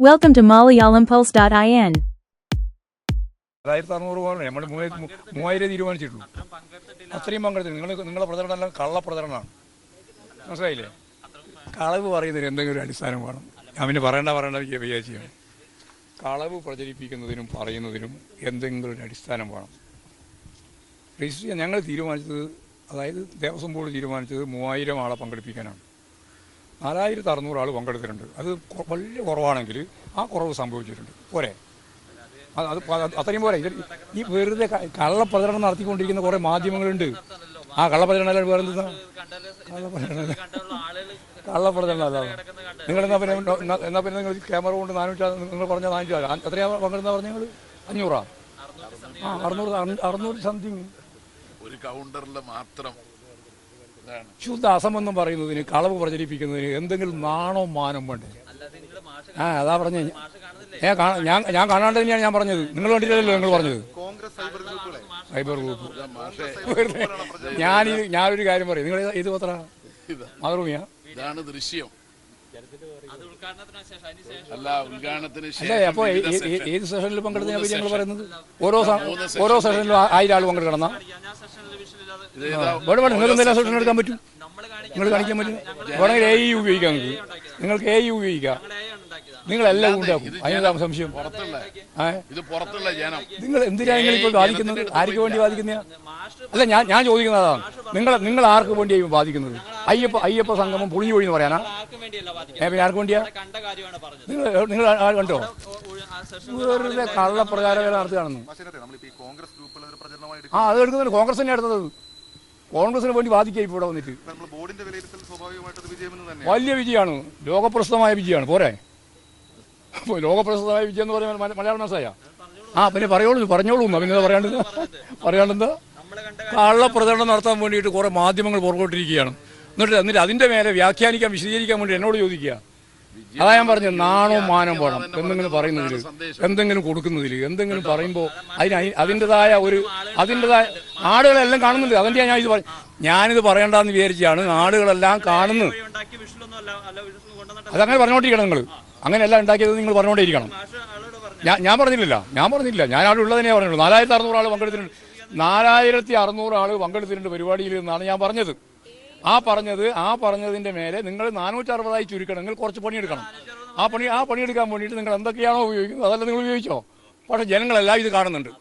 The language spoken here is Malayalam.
Welcome to MalayalamPulse.in. ആയിരത്തി അറുന്നൂറ് പോകണം നമ്മൾ മൂവായിരം അത്രയും പങ്കെടുത്തില്ല നിങ്ങൾ നിങ്ങളെ പ്രചരണം എല്ലാം കള്ള പ്രചരണമാണ്. മനസ്സിലായില്ലേ? കളവ് പറയുന്നതിന് എന്തെങ്കിലും ഒരു അടിസ്ഥാനം വേണം. ഞാൻ പിന്നെ പറയണ്ട പറയണ്ട വിചാരിച്ചാണ് കളവ് പ്രചരിപ്പിക്കുന്നതിനും പറയുന്നതിനും എന്തെങ്കിലും ഒരു അടിസ്ഥാനം വേണം. രജിസ്റ്റർ ഞങ്ങൾ തീരുമാനിച്ചത് അതായത് ദേവസ്വം ബോർഡ് തീരുമാനിച്ചത് മൂവായിരം ആളെ പങ്കെടുപ്പിക്കാനാണ്. നാലായിരത്തി അറുന്നൂറ് ആൾ പങ്കെടുത്തിട്ടുണ്ട്. അത് വലിയ കുറവാണെങ്കിൽ ആ കുറവ് സംഭവിച്ചിട്ടുണ്ട്. പോരെ. അത് അത് അത്രയും പോരെ. ഈ വെറുതെ കള്ളപ്രചരണം നടത്തിക്കൊണ്ടിരിക്കുന്ന കുറേ മാധ്യമങ്ങളുണ്ട്. ആ കള്ളപ്രചരണം അല്ലാതെ വേറെ കള്ളപ്രചരണം കള്ളപ്രചരണം നിങ്ങൾ എന്നാ പിന്നെ എന്നാ- പിന്നെ നിങ്ങൾ ക്യാമറ കൊണ്ട് നാനൂറ്റി നിങ്ങൾ പറഞ്ഞ നാനൂറ്റി എത്രയാ പങ്കെടുന്ന പറഞ്ഞ നിങ്ങൾ അഞ്ഞൂറാ? ആ അറുന്നൂറ് അറു- അറുന്നൂറ് സംതിങ്. ഒരു കൗണ്ടറിൽ മാത്രം ശുദ്ധ അസംബന്ധം പറയുന്നതിന് കളവ് പ്രചരിപ്പിക്കുന്നതിന് എന്തെങ്കിലും നാണോ മാനം വേണ്ടേ? ആ അതാ പറഞ്ഞ കാണാ- ഞാൻ ഞാൻ കാണാണ്ട് തന്നെയാണ് ഞാൻ പറഞ്ഞത്. നിങ്ങൾ കണ്ടില്ലല്ലോ നിങ്ങൾ പറഞ്ഞത്. Congress cyber group. ഞാനിത് ഞാൻ ഞാനൊരു കാര്യം പറയും. നിങ്ങൾ ഇത് പത്ര മാതൃഭൂമിയാണ് മാതൃഭൂമിയാ? ദൃശ്യം. അല്ല ഉദ്ഘാടനത്തിന് അല്ലേ ശേഷം അപ്പോൾ ഏത് സെഷനിൽ പങ്കെടുത്ത ഞങ്ങൾ പറയുന്നത്? ഓരോ ഓരോ സെഷനിലും ആയിരം ആൾ പങ്കെടുക്കണം? വേണം വേണം നിങ്ങൾക്ക് എന്തെങ്കിലും സെഷൻ എടുക്കാൻ പറ്റും? നിങ്ങൾ കാണിക്കാൻ പറ്റും? വേണമെങ്കിൽ എ ഇ ഉപയോഗിക്കാം നിങ്ങൾക്ക്. നിങ്ങൾക്ക് എ ഇ ഉപയോഗിക്കാം. നിങ്ങളെല്ലാം ഉണ്ടാക്കും. അതിനെന്താ സംശയം നിങ്ങൾ എന്തിനാ നിങ്ങൾ ഇപ്പോൾ ബാധിക്കുന്നത്? ആർക്ക് വേണ്ടി ബാധിക്കുന്ന അല്ല ഞാൻ ഞാൻ ചോദിക്കുന്നത് അതാണ്. നിങ്ങൾ നിങ്ങൾ ആർക്ക് വേണ്ടിയായി ബാധിക്കുന്നത്? അയ്യപ്പ അയ്യപ്പ സംഗമം പൊളിഞ്ഞു പോയി എന്ന് പറയാനാ? ഏ പിന്നെ ആർക്ക് വേണ്ടിയാ? നിങ്ങൾ കണ്ടോ? വേറെ കള്ള വെറുതെ നടത്തുകയാണെന്ന് ആ അത് എടുക്കുന്നത് കോൺഗ്രസ് തന്നെ എടുത്തത്. കോൺഗ്രസിന് വേണ്ടി ബാധിക്കുക ഇപ്പോൾ ഇവിടെ വന്നിട്ട്. വലിയ വിജയമാണ്. ലോകപ്രസിദ്ധമായ വിജയമാണ്. പോരെ. ലോകപ്രസിദ്ധമായ വിജയം എന്ന് മല- മലയാളം മനസ്സായ? ആ പിന്നെ പറയുള്ളൂ. പറഞ്ഞോളൂ. പിന്നെ പറയാണ്ടെന്ന് പറയാണ്ടെന്ന് കള്ളപ്രചരണം നടത്താൻ വേണ്ടിയിട്ട് കുറേ മാധ്യമങ്ങൾ പുറകോട്ടിരിക്കുകയാണ്. എന്നിട്ട് എന്നിട്ട് അതിന്റെ മേലെ വ്യാഖ്യാനിക്കാൻ വിശദീകരിക്കാൻ വേണ്ടി എന്നോട് ചോദിക്കുക. അതാ ഞാൻ പറഞ്ഞു നാണോ മാനം വേണം എന്തെങ്കിലും പറയുന്നതിൽ. എന്തെങ്കിലും കൊടുക്കുന്നതിൽ എന്തെങ്കിലും പറയുമ്പോൾ അതിന് അതിന്റെതായ ഒരു അതിന്റെതായ ആടുകളെല്ലാം കാണുന്നുണ്ട്. അതിന്റെ ഞാൻ ഇത് പറയും ഞാനിത് പറയണ്ടെന്ന് വിചാരിച്ചാണ് ആടുകളെല്ലാം കാണുന്നു അതങ്ങനെ പറഞ്ഞുകൊണ്ടിരിക്കണം നിങ്ങൾ അങ്ങനെയല്ല ഉണ്ടാക്കിയത് നിങ്ങൾ പറഞ്ഞുകൊണ്ടേയിരിക്കണം മാഷ് ഞാൻ ഞാൻ പറഞ്ഞില്ല ഞാൻ പറഞ്ഞില്ല ഞാൻ അവിടെ ഉള്ളതിനെ പറഞ്ഞുള്ളൂ നാലായിരത്തി അറുന്നൂറ് ആൾ പങ്കെടുത്തിട്ടുണ്ട്. നാലായിരത്തി അറുന്നൂറ് ആൾ പങ്കെടുത്തിട്ടുണ്ട് പരിപാടിയിൽ എന്നാണ് ഞാൻ പറഞ്ഞത്. ആ പറഞ്ഞത് ആ പറഞ്ഞതിന്റെ മേലെ നിങ്ങൾ നാനൂറ്റി അറുപതായി ചുരുക്കണമെങ്കിൽ കുറച്ച് പണിയെടുക്കണം. ആ പണി ആ പണിയെടുക്കാൻ വേണ്ടിയിട്ട് നിങ്ങൾ എന്തൊക്കെയാണോ ഉപയോഗിക്കുന്നത് അതല്ല നിങ്ങൾ ഉപയോഗിച്ചോ? പക്ഷെ ജനങ്ങളെല്ലാം ഇത് കാണുന്നുണ്ട്.